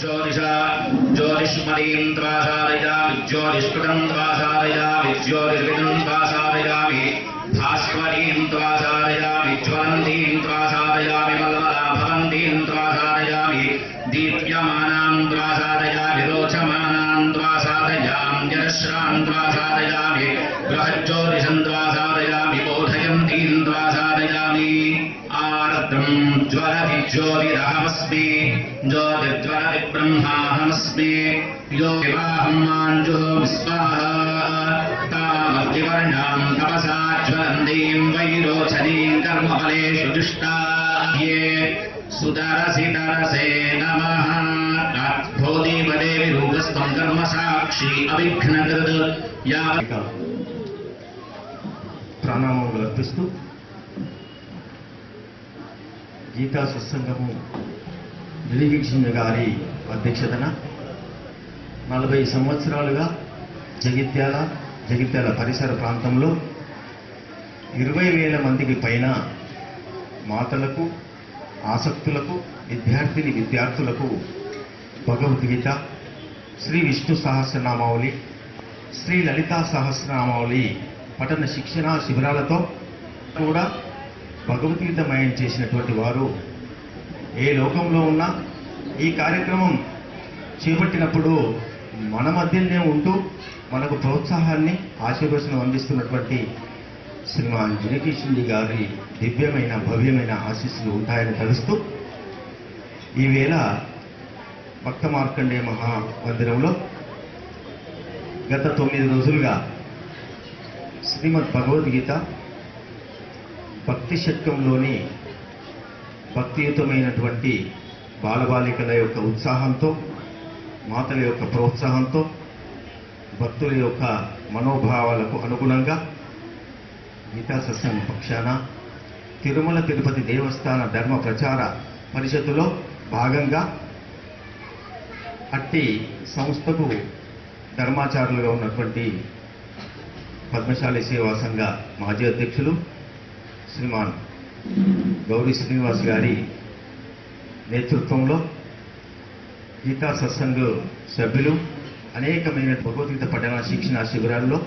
ज्योतिषा ज्योतिष्मदीं त्वासारयामि ज्योतिष्कृतं त्वासारयामि ज्योतिर्विदं त्वासारयामि भास्वरीं त्वासारयामि ज्वलन्तीं त्वासारयामि ज्योतिरहमस्मि ज्योतिर्ज्वलति ब्रह्माहमस्मि यो विवाहं माञ्जो स्वाहा तामग्निवर्णां तपसा ज्वलन्तीं वैरोचनीं कर्मफलेषु जुष्टाये सुतरसि तरसे नमः भोदेवदेवि रूपस्त्वं कर्मसाक्षी अविघ्नकृत् यावत् ఇక ప్రణామములు అర్పిస్తూ గీతా సత్సంగము గిరివీక్షణ గారి అధ్యక్షతన నలభై సంవత్సరాలుగా జగిత్యాల జగిత్యాల పరిసర ప్రాంతంలో ఇరవై వేల మందికి పైన మాతలకు ఆసక్తులకు విద్యార్థిని విద్యార్థులకు భగవద్గీత శ్రీ విష్ణు సహస్రనామావళి శ్రీ లలితా సహస్రనామావళి పఠన శిక్షణ శిబిరాలతో కూడా భగవద్గీతమయం చేసినటువంటి వారు ఏ లోకంలో ఉన్నా ఈ కార్యక్రమం చేపట్టినప్పుడు మన మధ్యనే ఉంటూ మనకు ప్రోత్సాహాన్ని ఆశీర్వచనం అందిస్తున్నటువంటి శ్రీమాన్ జినకిషింది గారి దివ్యమైన భవ్యమైన ఆశీస్సులు ఉంటాయని తలుస్తూ ఈవేళ భక్త మహా మహామందిరంలో గత తొమ్మిది రోజులుగా శ్రీమద్ భగవద్గీత భక్తి శతకంలోని భక్తియుతమైనటువంటి బాలబాలికల యొక్క ఉత్సాహంతో మాతల యొక్క ప్రోత్సాహంతో భక్తుల యొక్క మనోభావాలకు అనుగుణంగా గీతా సత్సంగ పక్షాన తిరుమల తిరుపతి దేవస్థాన ధర్మ ప్రచార పరిషత్తులో భాగంగా అట్టి సంస్థకు ధర్మాచారులుగా ఉన్నటువంటి పద్మశాలి సేవా సంఘ మాజీ అధ్యక్షులు శ్రీమాన్ గౌరీ శ్రీనివాస్ గారి నేతృత్వంలో గీతా సత్సంగ్ సభ్యులు అనేకమైన భగవద్గీత పఠన శిక్షణ శిబిరాల్లో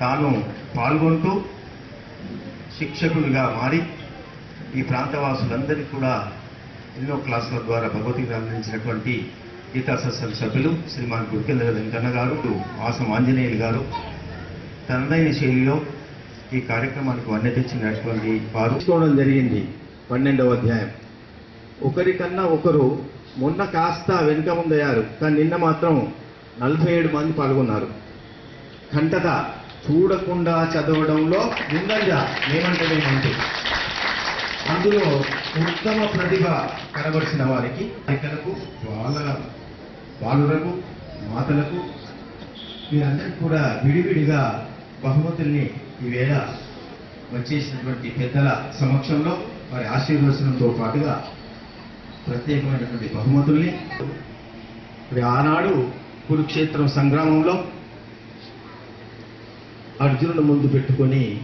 తాను పాల్గొంటూ శిక్షకులుగా మారి ఈ ప్రాంతవాసులందరికీ కూడా ఎన్నో క్లాసుల ద్వారా భగవద్గీత అందించినటువంటి గీతా సత్సంగ్ సభ్యులు శ్రీమాన్ గురికెళ్ళ వెంకన్న గారు ఆసం ఆంజనేయులు గారు. తనదైన శైలిలో ఈ కార్యక్రమానికి వన్నె తెచ్చినటువంటి వారు జరిగింది. పన్నెండవ అధ్యాయం. ఒకరికన్నా ఒకరు మొన్న కాస్త వెనుక ముందయ్యారు కానీ నిన్న మాత్రం నలభై ఏడు మంది పాల్గొన్నారు. కంటత చూడకుండా చదవడంలో ముందంజ ఏమంటే అందులో ఉత్తమ ప్రతిభ కనబరిచిన వారికి బాలికలకు బాల బాలులకు మాతలకు వీరందరికీ కూడా విడివిడిగా బహుమతుల్ని ఈవేళ వచ్చేసినటువంటి పెద్దల సమక్షంలో వారి ఆశీర్వచనంతో పాటుగా ప్రత్యేకమైనటువంటి బహుమతుల్ని మరి ఆనాడు కురుక్షేత్రం సంగ్రామంలో అర్జునుడు ముందు పెట్టుకొని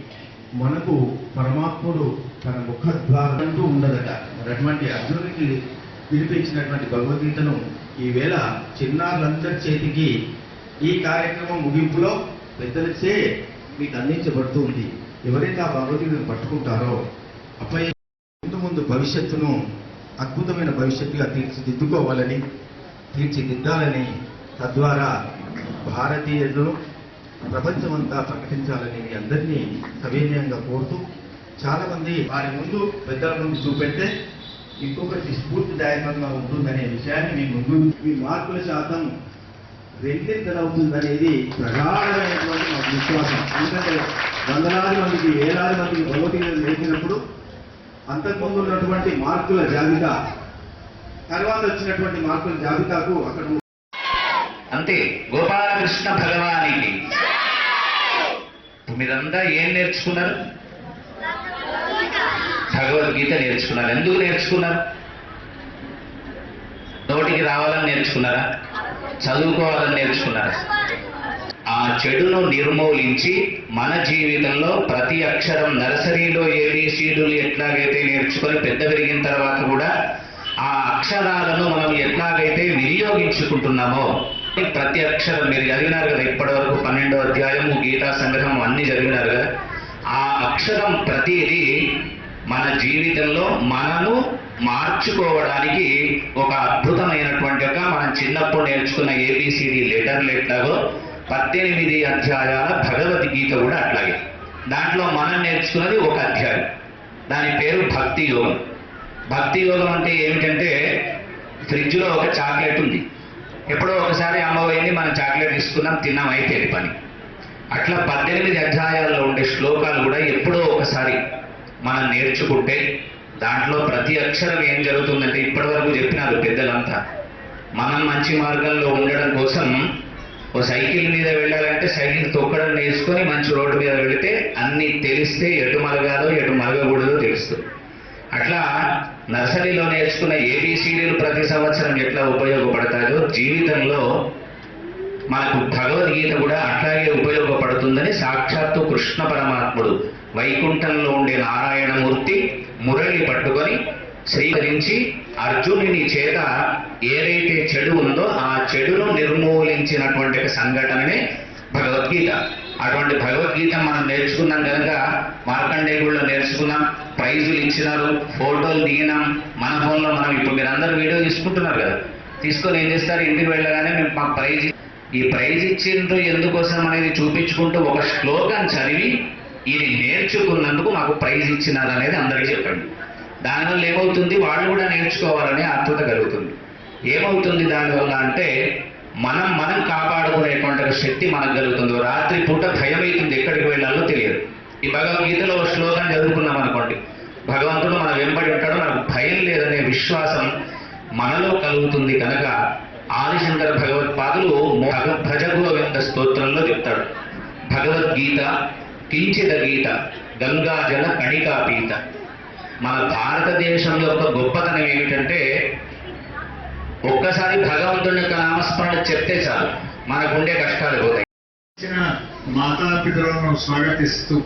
మనకు పరమాత్ముడు తన ముఖద్వారం అంటూ ఉండదట. మరి అటువంటి అర్జునుడికి వినిపించినటువంటి భగవద్గీతను ఈవేళ చిన్నారులందరి చేతికి ఈ కార్యక్రమం ముగింపులో పెద్దలచే మీకు అందించబడుతుంది ఎవరైతే ఆ భగవద్గీతను పట్టుకుంటారో అపై ముందు ముందు భవిష్యత్తును అద్భుతమైన భవిష్యత్తుగా తీర్చిదిద్దుకోవాలని తీర్చిదిద్దాలని తద్వారా భారతీయులను ప్రపంచమంతా ప్రకటించాలని మీ అందరినీ సవినయంగా కోరుతూ చాలామంది వారి ముందు పెద్దల ముందు చూపెడితే ఇంకొకటి స్ఫూర్తిదాయకంగా ఉంటుందనే విషయాన్ని మీ ముందు మీ మార్కుల శాతం రెండింతలవుతుందనేది ప్రగాఢమైనటువంటి మాకు విశ్వాసం. ఎందుకంటే వందలాది మందికి వేలాది మందికి భగవద్గీత నేర్పినప్పుడు అంతకుముందు ఉన్నటువంటి మార్కుల జాబితా తర్వాత వచ్చినటువంటి మార్కుల జాబితాకు అక్కడ అంతే గోపాలకృష్ణ భగవానికి. మీరంతా ఏం నేర్చుకున్నారు? భగవద్గీత నేర్చుకున్నారు. ఎందుకు నేర్చుకున్నారు? నోటికి రావాలని నేర్చుకున్నారా? చదువుకోవాలని నేర్చుకున్నారు. ఆ చెడును నిర్మూలించి మన జీవితంలో ప్రతి అక్షరం నర్సరీలో ఏబిసిడులు ఎట్లాగైతే నేర్చుకొని పెద్ద పెరిగిన తర్వాత కూడా ఆ అక్షరాలను మనం ఎట్లాగైతే వినియోగించుకుంటున్నామో ప్రతి అక్షరం మీరు చదివినారు కదా ఇప్పటి వరకు పన్నెండో అధ్యాయము గీతా సంగ్రహం అన్ని చదివినారు కదా ఆ అక్షరం ప్రతిదీ మన జీవితంలో మనము మార్చుకోవడానికి ఒక అద్భుతమైనటువంటి ఒక మనం చిన్నప్పుడు నేర్చుకున్న ఏబిసిడి లెటర్లు ఎట్లాగో పద్దెనిమిది అధ్యాయాల భగవద్గీత కూడా అట్లాగే. దాంట్లో మనం నేర్చుకున్నది ఒక అధ్యాయం. దాని పేరు భక్తి యోగం. భక్తి యోగం అంటే ఏమిటంటే ఫ్రిడ్జ్లో ఒక చాక్లెట్ ఉంది. ఎప్పుడో ఒకసారి అమ్మవైంది మనం చాక్లెట్ తీసుకున్నాం తిన్నాం అయితే పని. అట్లా పద్దెనిమిది అధ్యాయాల్లో ఉండే శ్లోకాలు కూడా ఎప్పుడో ఒకసారి మనం నేర్చుకుంటే దాంట్లో ప్రతి అక్షరం ఏం జరుగుతుందంటే ఇప్పటివరకు చెప్పినారు పెద్దలంతా. మనం మంచి మార్గంలో ఉండడం కోసం ఓ సైకిల్ మీద వెళ్ళాలంటే సైకిల్ తొక్కడం నేర్చుకొని మంచి రోడ్డు మీద వెళితే అన్ని తెలిస్తే ఎటు మలగాలో ఎటు మలగకూడదో తెలుస్తుంది. అట్లా నర్సరీలో నేర్చుకున్న ఏబిసిడీలు ప్రతి సంవత్సరం ఎట్లా ఉపయోగపడతాయో జీవితంలో మనకు భగవద్గీత కూడా అట్లాగే ఉపయోగపడుతుందని సాక్షాత్తు కృష్ణ పరమాత్ముడు వైకుంఠంలో ఉండే నారాయణమూర్తి మురళి పట్టుకొని స్వీకరించి అర్జునుని చేత ఏదైతే చెడు ఉందో ఆ చెడును నిర్మూలించినటువంటి సంఘటననే భగవద్గీత. అటువంటి భగవద్గీత మనం నేర్చుకున్నాం కనుక మార్కండేయుల్లో నేర్చుకున్నాం ప్రైజులు ఇచ్చినారు ఫోటోలు దిగినాం. మన ఫోన్లో మనం ఇప్పుడు మీరు అందరూ వీడియో తీసుకుంటున్నారు కదా. తీసుకొని ఏం చేస్తారు? ఇంటికి వెళ్ళగానే మేము మాకు ప్రైజ్ ఈ ప్రైజ్ ఇచ్చిండ్రు ఎందుకోసం అనేది చూపించుకుంటూ ఒక శ్లోకం చదివి ఇది నేర్చుకున్నందుకు మాకు ప్రైజ్ ఇచ్చినారు అనేది అందరికీ చెప్పండి. దానివల్ల ఏమవుతుంది? వాళ్ళు కూడా నేర్చుకోవాలనే ఆతృత కలుగుతుంది. ఏమవుతుంది దానివల్ల అంటే మనం మనం కాపాడుకునేటువంటి శక్తి మనకు కలుగుతుంది. రాత్రి పూట భయం అవుతుంది ఎక్కడికి వెళ్ళాలో తెలియదు. ఈ భగవద్గీతలో ఒక శ్లోకం చదువుకున్నాం అనుకోండి. భగవంతుడు మన వెంబడి ఉంటాడు. మనకు భయం లేదనే విశ్వాసం మనలో కలుగుతుంది కనుక ఆదిశంకర భగవత్పాదులు భగ భజ గోవింద స్తోత్రంలో చెప్తాడు. భగవద్గీత కించిత గీత గంగాజల కణికాపీత. మన భారతదేశం యొక్క గొప్పతనం ఏమిటంటే ఒక్కసారి భగవంతుని యొక్క నామస్మరణ చెప్తే చాలు. మనకుండే కష్టాలు పోతాయి. ఇచ్చిన స్వాగతిస్తూ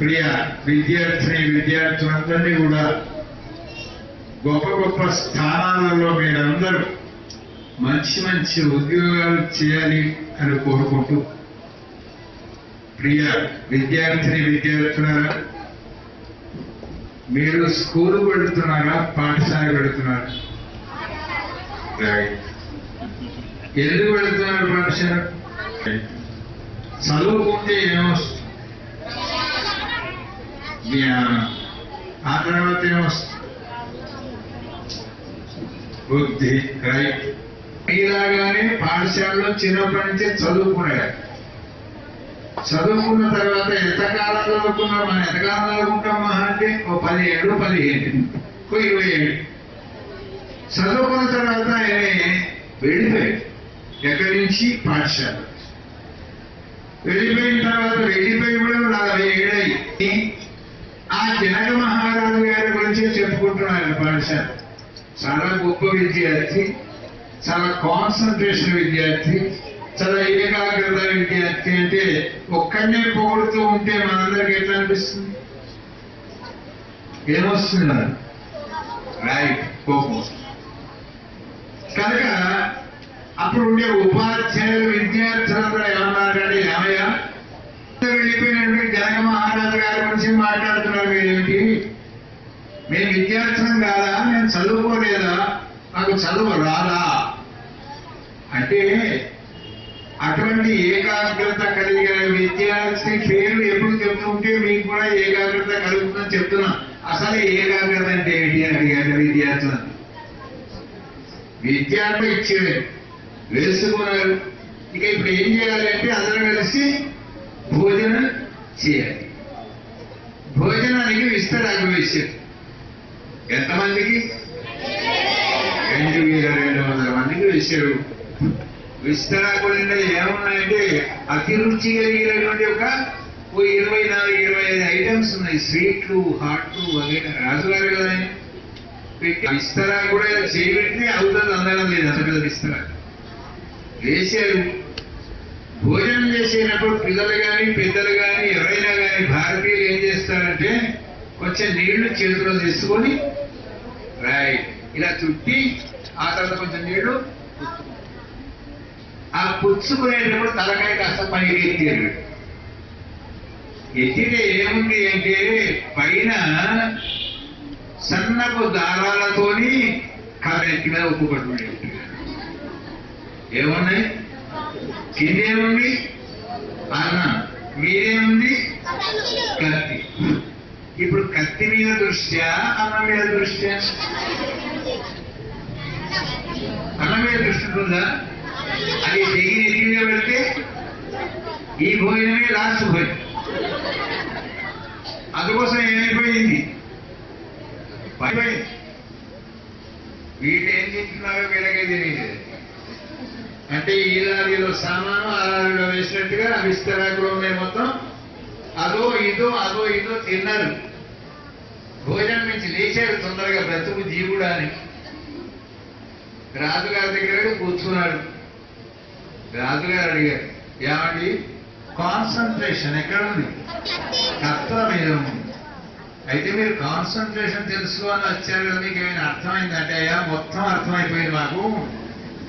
ప్రియ విద్యార్థిని విద్యార్థులందరినీ కూడా గొప్ప గొప్ప స్థానాలలో మీరందరూ మంచి మంచి ఉద్యోగాలు చేయాలి అని కోరుకుంటూ ప్రియ విద్యార్థిని విద్యార్థులారా మీరు స్కూల్ వెళుతున్నారా పాఠశాల వెళుతున్నారా? ఎందుకు వెళుతున్నారు పాఠశాల? చదువుకుంటే ఏమొస్తుంది? ఆ తర్వాత ఏమొస్తుంది? బుద్ధి రైట్ ఇలాగానే పాఠశాలలో చిన్నప్పటి నుంచే చదువుకున్నాడు చదువుకున్న తర్వాత ఎంతకాలం చదువుకున్నాం మనం ఎంతకాలం చదువుకుంటాం మహా అంటే ఓ పదిహేడు పదిహేడు ఓ ఇరవై ఏడు. చదువుకున్న తర్వాత ఆయన వెళ్ళిపోయాడు. ఎక్కడి నుంచి? పాఠశాల. వెళ్ళిపోయిన తర్వాత వెళ్ళిపోయి కూడా నలభై ఏడయి ఆ జనక మహారాజు గారి గురించే చెప్పుకుంటున్నారు పాఠశాల. చాలా గొప్ప విద్యార్థి చాలా కాన్సన్ట్రేషన్ విద్యార్థి చాలా ఏకాగ్రత విద్యార్థి అంటే ఒక్కడనే పొగుడుతూ ఉంటే మనందరికి ఎట్లా అనిపిస్తుంది? ఏమొస్తున్నారు? రైట్ కోపం. కనుక అప్పుడు ఉండే ఉపాధ్యాయులు విద్యార్థులందరూ ఏమన్నారంటే ఏమయ్యా వెళ్ళిపోయినటువంటి జనక మహారాజు గారి గురించి మాట్లాడుతున్నారు మీరేంటి మేము విద్యార్థిని కాదా? మేము చదువుకోలేదా? నాకు చదువు రాదా? అంటే అటువంటి ఏకాగ్రత కలిగిన విద్యార్థి పేరు ఎప్పుడు చెప్తుంటే మీకు కూడా ఏకాగ్రత కలుగుతుందని చెప్తున్నా. అసలు ఏకాగ్రత అంటే ఏంటి అని అడిగారు విద్యార్థులను విద్యార్థులు ఇచ్చేది వేసుకున్నారు. ఇక ఇప్పుడు ఏం చేయాలి అంటే అందరూ కలిసి భోజనం చేయాలి. భోజనానికి విస్తరాగ్రహించారు ఎంతమందికి? రెండు వేల రెండు వందల మందికి వేశారు. విస్తరాకులు ఏమున్నాయంటే అతి రుచి కలిగినటువంటి ఒక ఓ ఇరవై నాలుగు ఇరవై ఐదు ఐటమ్స్ ఉన్నాయి. స్వీట్లు హాట్లు వగైరా రాజుగారు కదా విస్తరా కూడా చేయబెట్టి అవుతుంది అందడం లేదు అంత పెద్ద విస్తరా వేశారు. భోజనం చేసేటప్పుడు పిల్లలు కానీ పెద్దలు కానీ ఎవరైనా కానీ భారతీయులు ఏం చేస్తారంటే కొంచెం నీళ్ళు చేతిలో తీసుకొని రైట్ ఇలా చుట్టి ఆ తర్వాత కొంచెం నీళ్ళు ఆ పుచ్చుకునేటప్పుడు తలకాయ కాస్త పైకి ఎత్తారు ఎత్తితే ఏముంది అంటే పైన సన్నపు దారాలతోని కరెంట్ మీద ఉప్పు ఏమున్నాయి కిందేముంది? అన్న. మీరేముంది కత్తి ఇప్పుడు కత్తి మీద దృష్ట్యా అన్నం మీద దృష్ట్యా? అన్నం మీద దృష్టి ఉందా? అది చెయ్యి నెత్తి మీద పెడితే ఈ భోజనమే లాస్ట్ భోజనం. అందుకోసం ఏమైపోయింది? పడిపోయింది. వీళ్ళు ఏం చేస్తున్నారో వీళ్ళకే తెలియదు. అంటే ఈ లారీలో సామాను ఆ లారీలో వేసినట్టుగా విస్తరాకులు ఉన్నాయి మొత్తం. అదో ఇదో అదో ఇదో తిన్నారు. భోజనం నుంచి లేచాడు తొందరగా బ్రతుకు జీవుడా అని. రాజుగారి దగ్గర కూర్చున్నాడు. రాజుగారు అడిగారు ఏమండి? కాన్సన్ట్రేషన్ ఎక్కడ ఉంది? కత్వ మీద ఉంది. అయితే మీరు కాన్సన్ట్రేషన్ తెలుసు అని వచ్చారు కదా మీకు ఏమైనా అర్థమైందంటే అయ్యా మొత్తం అర్థమైపోయింది మాకు.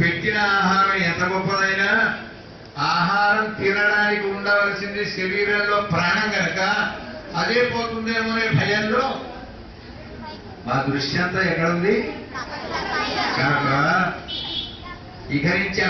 పెట్టిన ఆహారం ఎంత గొప్పదైనా ఆహారం తినడానికి ఉండవలసింది శరీరంలో ప్రాణం కనుక అదే పోతుందేమో అనే భయంలో మా దృష్టి అంతా ఎక్కడ ఉంది? కనుక ఇక నుంచి